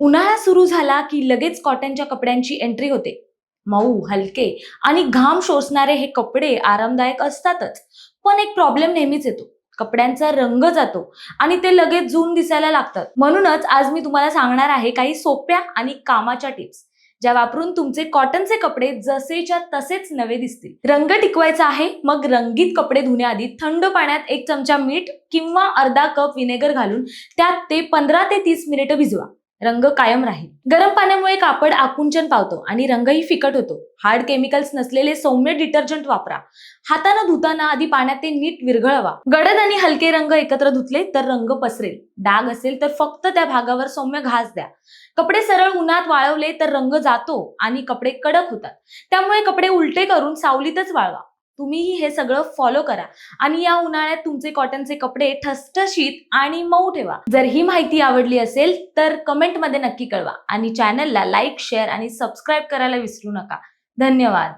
उन्हाळा सुरू झाला की लगेच कॉटनच्या कपड्यांची एंट्री होते. मऊ हलके आणि घाम शोषणारे हे कपडे आरामदायक असतातच पण एक प्रॉब्लेम नेहमीच येतो. कपड्यांचा रंग जातो आणि ते लगेच जून दिसायला लागतात. म्हणूनच आज मी तुम्हाला सांगणार आहे काही सोप्या आणि कामाच्या टिप्स ज्या वापरून तुमचे कॉटनचे कपडे जसेच्या तसेच नवे दिसतील. रंग टिकवायचा आहे मग रंगीत कपडे धुण्याआधी थंड पाण्यात एक चमचा मीठ किंवा अर्धा कप विनेगर घालून त्यात ते पंधरा ते तीस मिनिटं भिजवा. रंग कायम राहील. गरम पाण्यामुळे कापड आकुंचन पावतो आणि रंगही फिकट होतो. हार्ड केमिकल्स नसलेले सौम्य डिटर्जंट वापरा. हातानं धुताना आधी पाण्यात ते नीट विरघळवा. गडद आणि हलके रंग एकत्र धुतले तर रंग पसरेल. डाग असेल तर फक्त त्या भागावर सौम्य घास द्या. कपडे सरळ उन्हात वाळवले तर रंग जातो आणि कपडे कडक होतात. त्यामुळे कपडे उलटे करून सावलीतच वाळवा. तुम्हीही हे सगळं फॉलो करा. आणि या उन्हाळ्यात तुमचे कॉटनचे कपडे ठसठशीत आणि मऊ ठेवा. जर ही माहिती आवडली असेल तर कमेंटमध्ये नक्की कळवा. आणि चॅनलला लाईक शेअर आणि सबस्क्राईब करायला विसरू नका. धन्यवाद.